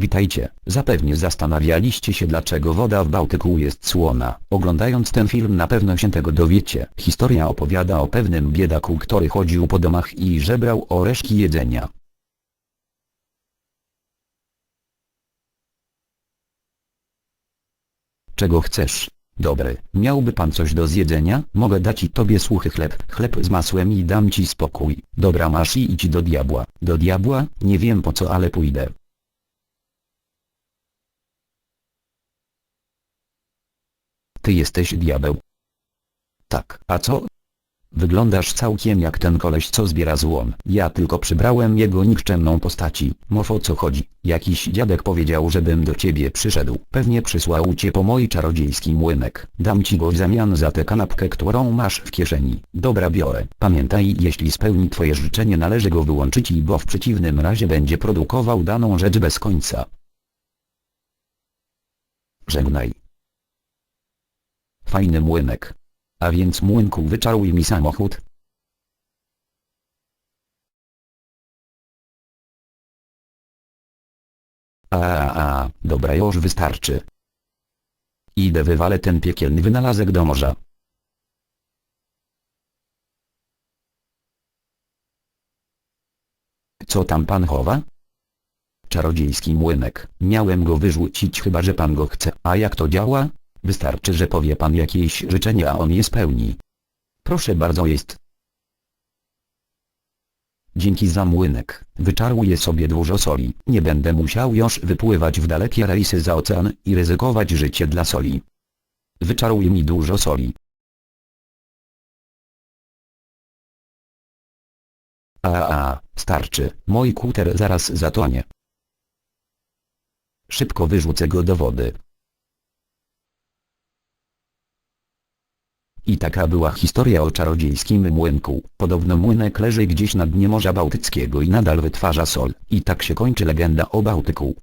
Witajcie, zapewnie zastanawialiście się dlaczego woda w Bałtyku jest słona. Oglądając ten film na pewno się tego dowiecie. Historia opowiada o pewnym biedaku który chodził po domach i żebrał o resztki jedzenia. Czego chcesz? Dobry, miałby pan coś do zjedzenia? Mogę dać i tobie suchy chleb, chleb z masłem i dam ci spokój. Dobra masz i idź do diabła. Do diabła? Nie wiem po co ale pójdę. Ty jesteś diabeł. Tak, a co? Wyglądasz całkiem jak ten koleś co zbiera złom. Ja tylko przybrałem jego nikczemną postaci. Mów o co chodzi. Jakiś dziadek powiedział żebym do ciebie przyszedł. Pewnie przysłał cię po mój czarodziejski młynek. Dam ci go w zamian za tę kanapkę którą masz w kieszeni. Dobra biorę. Pamiętaj jeśli spełni twoje życzenie należy go wyłączyć i bo w przeciwnym razie będzie produkował daną rzecz bez końca. Żegnaj. Fajny młynek. A więc młynku wyczaruj mi samochód. A, a, a, dobra już wystarczy. Idę wywalę ten piekielny wynalazek do morza. Co tam pan chowa? Czarodziejski młynek. Miałem go wyrzucić chyba że pan go chce. A jak to działa? Wystarczy że powie pan jakieś życzenie a on je spełni. Proszę bardzo jest. Dzięki za młynek, wyczaruję sobie dużo soli. Nie będę musiał już wypływać w dalekie rejsy za ocean i ryzykować życie dla soli. Wyczaruj mi dużo soli. A, a, starczy, mój kuter zaraz zatonie. Szybko wyrzucę go do wody. I taka była historia o czarodziejskim młynku. Podobno młynek leży gdzieś na dnie Morza Bałtyckiego i nadal wytwarza sol. I tak się kończy legenda o Bałtyku.